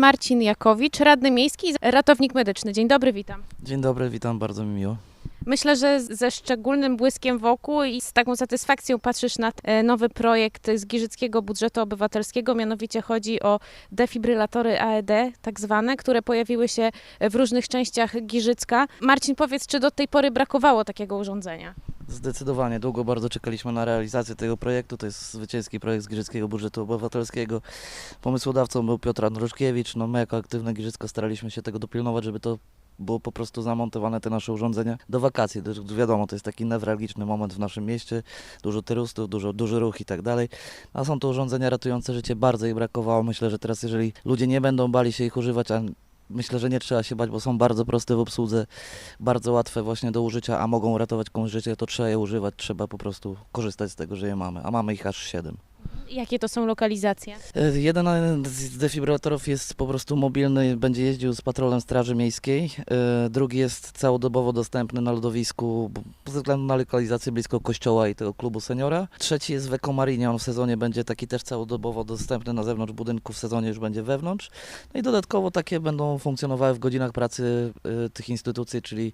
Marcin Jakowicz, radny miejski, ratownik medyczny. Dzień dobry, witam. Dzień dobry, witam, bardzo mi miło. Myślę, że ze szczególnym błyskiem wokół i z taką satysfakcją patrzysz na e, nowy projekt z Giżyckiego Budżetu Obywatelskiego. Mianowicie chodzi o defibrylatory AED, tak zwane, które pojawiły się w różnych częściach Giżycka. Marcin, powiedz, czy do tej pory brakowało takiego urządzenia? Zdecydowanie, długo bardzo czekaliśmy na realizację tego projektu. To jest zwycięski projekt z Giżyckiego Budżetu Obywatelskiego. Pomysłodawcą był Piotr Andruszkiewicz. No my jako aktywne Giżycko staraliśmy się tego dopilnować, żeby to było po prostu zamontowane te nasze urządzenia do wakacji. Wiadomo, to jest taki newralgiczny moment w naszym mieście, dużo turystów, dużo, duży ruch i tak dalej. A są to urządzenia ratujące życie, bardzo ich brakowało. Myślę, że teraz jeżeli ludzie nie będą bali się ich używać, a myślę, że nie trzeba się bać, bo są bardzo proste w obsłudze, bardzo łatwe właśnie do użycia, a mogą uratować komuś życie, to trzeba je używać, trzeba po prostu korzystać z tego, że je mamy, a mamy ich aż 7. Jakie to są lokalizacje? E, Jeden z defibrylatorów jest po prostu mobilny, będzie jeździł z patrolem Straży Miejskiej. E, Drugi jest całodobowo dostępny na lodowisku ze względu na lokalizację blisko kościoła i tego klubu seniora. Trzeci jest w Ekomarinie, on w sezonie będzie taki też całodobowo dostępny na zewnątrz budynku, w sezonie już będzie wewnątrz. No i dodatkowo takie będą funkcjonowały w godzinach pracy e, tych instytucji, czyli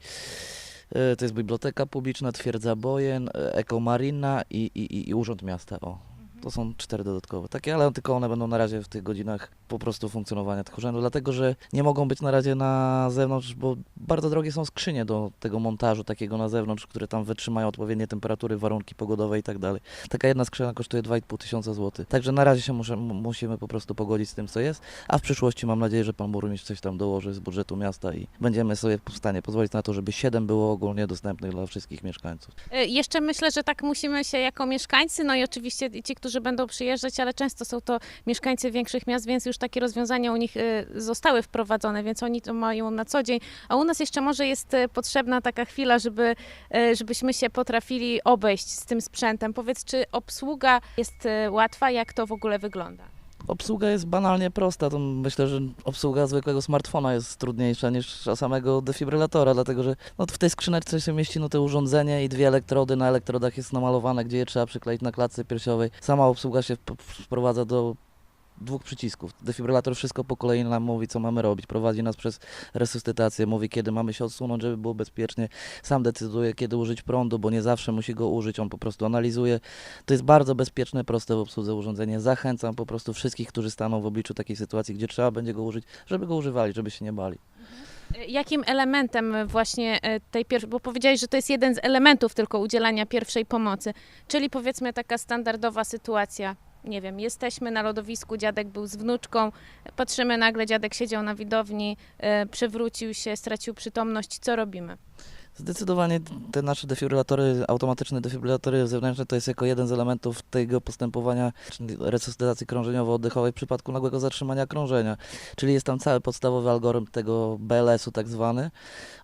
to jest Biblioteka Publiczna, Twierdza Bojen, Ekomarina i, i- i Urząd Miasta. O. To są cztery dodatkowe. Takie, ale tylko one będą na razie w tych godzinach po prostu funkcjonowania tych urzędów, dlatego że nie mogą być na razie na zewnątrz, bo bardzo drogie są skrzynie do tego montażu takiego na zewnątrz, które tam wytrzymają odpowiednie temperatury, warunki pogodowe i tak dalej. Taka jedna skrzynia kosztuje 2,5 tysiąca złotych. Także na razie się muszę, mu- musimy po prostu pogodzić z tym, co jest, a w przyszłości mam nadzieję, że pan burmistrz coś tam dołoży z budżetu miasta i będziemy sobie w stanie pozwolić na to, żeby 7 było ogólnie dostępnych dla wszystkich mieszkańców. E, Jeszcze myślę, że tak musimy się jako mieszkańcy, no i oczywiście ci, którzy będą przyjeżdżać, ale często są to mieszkańcy większych miast, więc już takie rozwiązania u nich e, zostały wprowadzone, więc oni to mają na co dzień. A u nas jeszcze może jest e, potrzebna taka chwila, żeby, e, żebyśmy się potrafili obejść z tym sprzętem. Powiedz, czy obsługa jest łatwa, jak to w ogóle wygląda? Obsługa jest banalnie prosta. To myślę, że obsługa zwykłego smartfona jest trudniejsza niż samego defibrylatora, dlatego że no, w tej skrzyneczce się mieści no, te urządzenie i dwie elektrody. Na elektrodach jest namalowane, gdzie je trzeba przykleić na klatce piersiowej. Sama obsługa się wp- wprowadza do dwóch przycisków. Defibrylator wszystko po kolei nam mówi, co mamy robić. Prowadzi nas przez resuscytację, mówi, kiedy mamy się odsunąć, żeby było bezpiecznie. Sam decyduje, kiedy użyć prądu, bo nie zawsze musi go użyć. On po prostu analizuje. To jest bardzo bezpieczne, proste w obsłudze urządzenie. Zachęcam po prostu wszystkich, którzy staną w obliczu takiej sytuacji, gdzie trzeba będzie go użyć, żeby go używali, żeby się nie bali. E, Jakim elementem właśnie e, tej pierwszej, bo powiedziałeś, że to jest jeden z elementów tylko udzielania pierwszej pomocy, czyli powiedzmy taka standardowa sytuacja. Nie wiem, jesteśmy na lodowisku, dziadek był z wnuczką, patrzymy nagle, dziadek siedział na widowni, e, przewrócił się, stracił przytomność. Co robimy? Zdecydowanie te nasze defibrylatory, automatyczne defibrylatory zewnętrzne to jest jako jeden z elementów tego postępowania, resuscytacji krążeniowo-oddechowej w przypadku nagłego zatrzymania krążenia. Czyli jest tam cały podstawowy algorytm tego BLS-u tak zwany,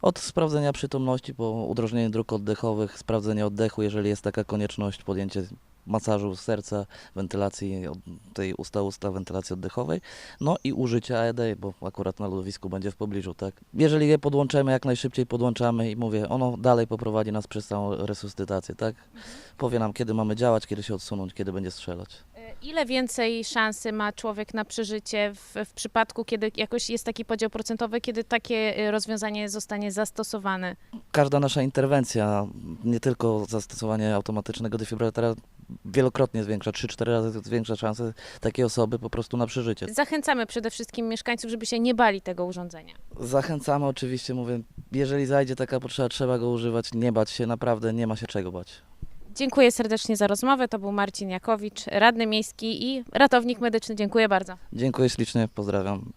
od sprawdzenia przytomności po udrożnienie dróg oddechowych, sprawdzenie oddechu, jeżeli jest taka konieczność, podjęcie masażu serca, wentylacji tej usta-usta, wentylacji oddechowej, no i użycie AED, bo akurat na lodowisku będzie w pobliżu, tak. Jeżeli je podłączymy, jak najszybciej podłączamy i mówię, ono dalej poprowadzi nas przez całą resuscytację, tak. Powie nam, kiedy mamy działać, kiedy się odsunąć, kiedy będzie strzelać. E, Ile więcej szansy ma człowiek na przeżycie w, w przypadku, kiedy jakoś jest taki podział procentowy, kiedy takie e, rozwiązanie zostanie zastosowane? Każda nasza interwencja, nie tylko zastosowanie automatycznego defibrylatora, wielokrotnie zwiększa, 3-4 razy zwiększa szanse takiej osoby po prostu na przeżycie. Zachęcamy przede wszystkim mieszkańców, żeby się nie bali tego urządzenia. Zachęcamy oczywiście, mówię, jeżeli zajdzie taka potrzeba, trzeba go używać, nie bać się, naprawdę nie ma się czego bać. Dziękuję serdecznie za rozmowę. To był Marcin Jakowicz, radny miejski i ratownik medyczny. Dziękuję bardzo. Dziękuję ślicznie, pozdrawiam.